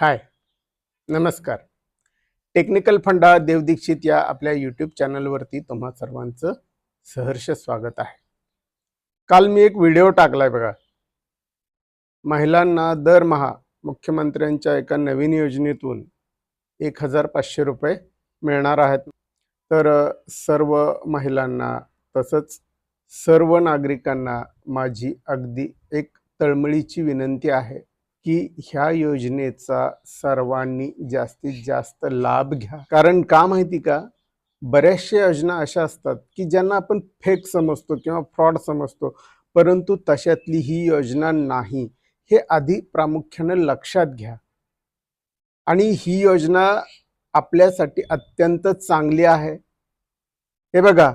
हाय नमस्कार. टेक्निकल फंडा देवदीक्षित या आपल्या यूट्यूब चॅनलवरती तुम्हा सर्वांचं सहर्ष स्वागत आहे. काल मी एक व्हिडिओ टाकलाय बघा. महिलांना दरमहा मुख्यमंत्र्यांच्या एका नवीन योजनेतून एक हजार पाचशे रुपये मिळणार आहेत. तर सर्व महिलांना तसंच सर्व नागरिकांना माझी अगदी एक तळमळीची विनंती आहे. की ह्या योजनेचा सर्वांनी जास्तीत जास्त लाभ घ्या. कारण का माहिती का? बऱ्याचशा योजना अशा असतात की ज्यांना आपण फेक समजतो किंवा फ्रॉड समजतो परंतु तशातली ही योजना नाही. हे आधी प्रामुख्यानं लक्षात घ्या. आणि ही योजना आपल्यासाठी अत्यंत चांगली आहे. हे बघा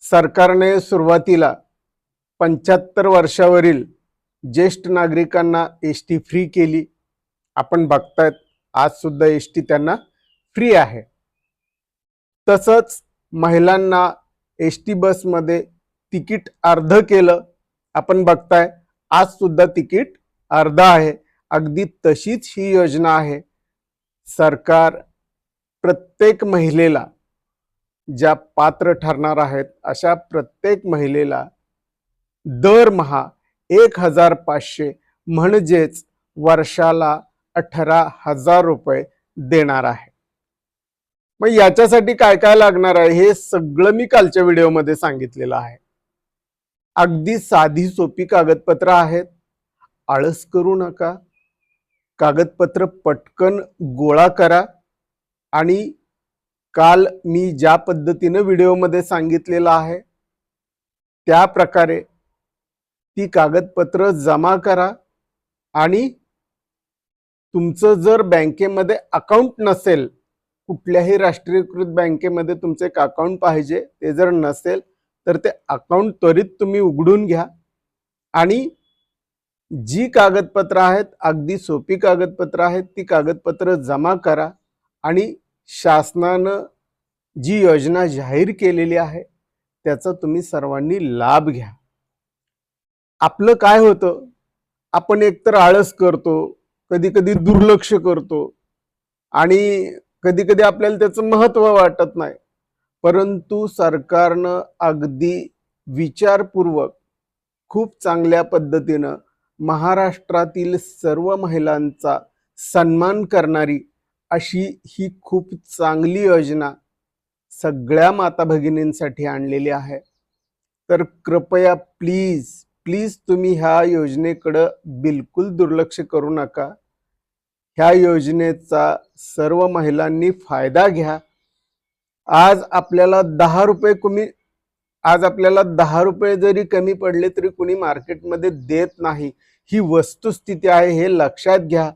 सरकारने सुरुवातीला पंच्याहत्तर वर्षावरील ज्येष्ठ नागरिकांना एस टी फ्री केली. आपण बघतायत आज सुद्धा एस टी त्यांना फ्री आहे. तसंच महिलांना एस टी बसमध्ये तिकीट अर्ध केलं. आपण बघताय आज सुद्धा तिकीट अर्ध आहे. अगदी तशीच ही योजना आहे. सरकार प्रत्येक महिलेला ज्या पात्र ठरणार आहेत अशा प्रत्येक महिलेला दरमहा एक हजार पाचशे म्हणजेच वर्षाला अठरा हजार रुपये देणार आहे. मग याच्यासाठी काय काय लागणार आहे हे सगळं मी कालच्या व्हिडिओमध्ये सांगितलेलं आहे. अगदी साधी सोपी कागदपत्र आहेत. आळस करू नका. कागदपत्र पटकन गोळा करा. आणि काल मी ज्या पद्धतीनं व्हिडिओमध्ये सांगितलेलं आहे त्या प्रकारे ती कागदपत्र जमा करा आणि तुमचं जर बँकेमध्ये अकाउंट नसेल कुठल्याही राष्ट्रीयकृत बँकेमध्ये तुमचं एक अकाउंट पाहिजे ते जर नसेल तर ते अकाउंट त्वरित तुम्ही उघडून घ्या. आणि जी कागदपत्र आहेत अगदी सोपी कागदपत्र आहेत ती कागदपत्र जमा करा आणि शासनानं जी योजना जाहीर केलेली आहे त्याचा तुम्ही सर्वांनी लाभ घ्या. आपलं काय होतं? आपण एकतर आळस करतो कधी कधी दुर्लक्ष करतो आणि कधी कधी आपल्याला त्याचं महत्त्व वाटत नाही. परंतु सरकारनं अगदी विचारपूर्वक खूप चांगल्या पद्धतीनं महाराष्ट्रातील सर्व महिलांचा सन्मान करणारी अशी ही खूप चांगली योजना सगळ्या माता भगिनींसाठी आणलेली आहे. तर कृपया प्लीज प्लीज तुम्ही ह्या योजनेकडं बिलकुल दुर्लक्ष करू नका. ह्या योजनेचा सर्व महिलांनी फायदा घ्या. आज आपल्याला दहा रुपये कमी आज आपल्याला दहा रुपये जरी कमी पडले तरी कुणी मार्केटमध्ये देत नाही. ही वस्तुस्थिती आहे हे लक्षात घ्या.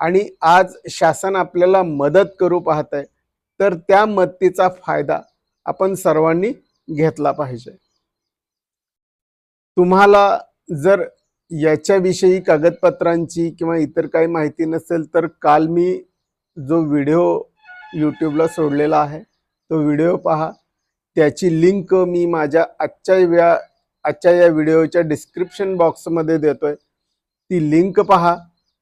आणि आज शासन आपल्याला मदत करू पाहत आहे तर त्या मदतीचा फायदा आपण सर्वांनी घेतला पाहिजे. तुम्हाला जर याच्याविषयी कागदपत्रांची किंवा इतर काही माहिती नसेल तर काल मी जो व्हिडिओ यूट्यूबला सोडलेला आहे तो व्हिडिओ पहा. त्याची लिंक मी माझ्या आजच्या व्या आजच्या या व्हिडिओच्या डिस्क्रिप्शन बॉक्समध्ये देतो आहे ती लिंक पहा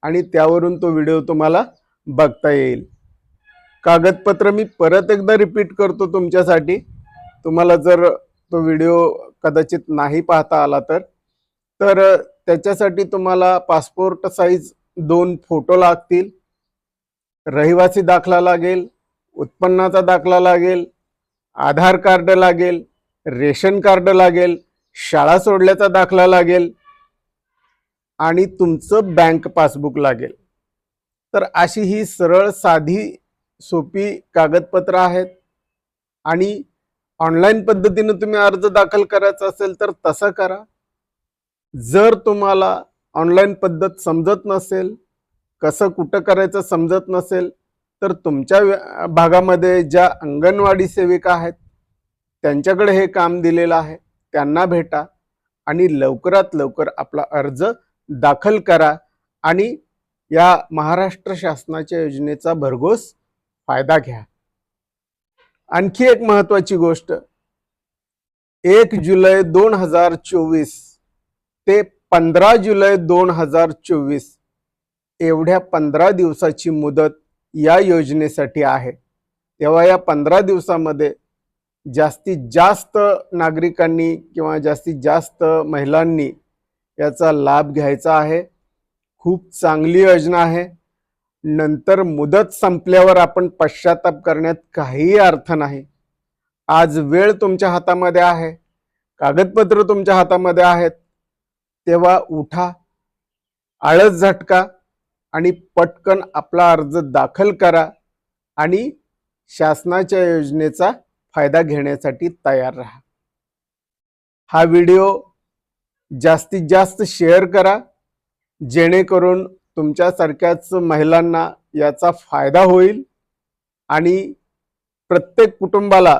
आणि त्यावरून तो व्हिडिओ तुम्हाला बघता येईल. कागदपत्र मी परत एकदा रिपीट करतो तुमच्यासाठी. तुम्हाला जर तो व्हिडिओ कदाचित नाही पाहता आला तर. तर त्याच्यासाठी तुम्हाला पासपोर्ट साईज दोन फोटो लागतील. रहिवासी दाखला लागेल उत्पन्नाचा दाखला लागेल आधार कार्ड लागेल रेशन कार्ड लागेल शाळा सोडल्याचा दाखला लागेल आणि तुमचं बँक पासबुक लागेल. तर अशी ही सरळ साधी सोपी कागदपत्र आहेत. आणि ऑनलाईन पद्धतीने तुम्ही अर्ज दाखल करायचा असेल तर तसं करा. जर तुम्हाला ऑनलाईन पद्धत समजत नसेल कसं कुठं करायचं समजत नसेल तर तुमच्या भागामध्ये ज्या अंगणवाडी सेविका आहेत त्यांच्याकडे हे काम दिलेलं आहे त्यांना भेटा आणि लवकरात लवकर आपला अर्ज दाखल करा आणि या महाराष्ट्र शासनाच्या योजनेचा भरघोस फायदा घ्या. आणखी एक महत्वाची गोष्ट. एक जुलै दोन हजार चोवीस ते पंधरा जुलै दोन हजार चोवीस एवढ्या पंधरा दिवसाची मुदत या योजनेसाठी आहे. तेव्हा या पंधरा दिवसामध्ये जास्तीत जास्त नागरिकांनी किंवा जास्तीत जास्त महिलांनी याचा लाभ घ्यायचा आहे. खूप चांगली योजना आहे. नंतर मुदत संपल्यावर आपण पश्चाताप करण्यात काहीही अर्थ नाही. आज वेळ तुमच्या हातामध्ये आहे. कागदपत्र तुमच्या हातामध्ये आहेत. तेव्हा उठा आळस झटका आणि पटकन आपला अर्ज दाखल करा आणि शासनाच्या योजनेचा फायदा घेण्यासाठी तयार राहा. हा व्हिडिओ जास्तीत जास्त शेअर करा. जेणेकरून तुमच्यासारख्याच महिलांना याचा फायदा होईल आणि प्रत्येक कुटुंबाला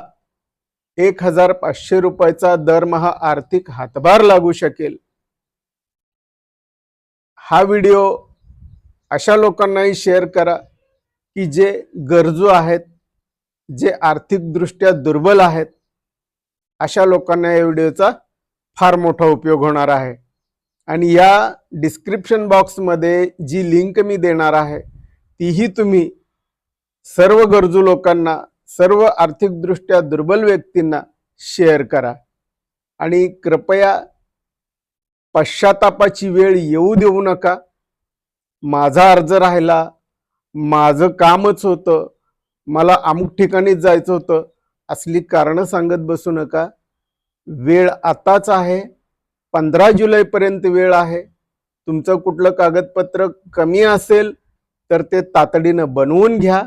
एक हजार पाचशे रुपयाचा दरमहा आर्थिक हातभार लागू शकेल. हा व्हिडिओ अशा लोकांनाही शेअर करा की जे गरजू आहेत जे आर्थिकदृष्ट्या दुर्बल आहेत अशा लोकांना या व्हिडिओचा फार मोठा उपयोग होणार आहे. आणि या डिस्क्रिप्शन बॉक्समध्ये जी लिंक मी देणार आहे तीही तुम्ही सर्व गरजू लोकांना सर्व आर्थिकदृष्ट्या दुर्बल व्यक्तींना शेअर करा. आणि कृपया पश्चातापाची वेळ येऊ देऊ नका. माझा अर्ज राहिला माझं कामच होतं मला अमुक ठिकाणीच जायचं होतं असली कारणं सांगत बसू नका. वेळ आताच आहे. पंधरा जुलैपर्यंत वेळ आहे. तुमचं कुठलं कागदपत्र कमी असेल तर ते तातडीनं बनवून घ्या.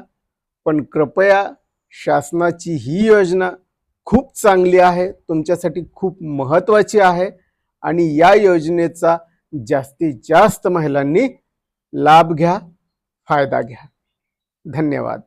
पण कृपया शासनाची ही योजना खूप चांगली आहे तुमच्यासाठी खूप महत्त्वाची आहे आणि या योजनेचा जास्तीत जास्त महिलांनी लाभ घ्या फायदा घ्या. धन्यवाद.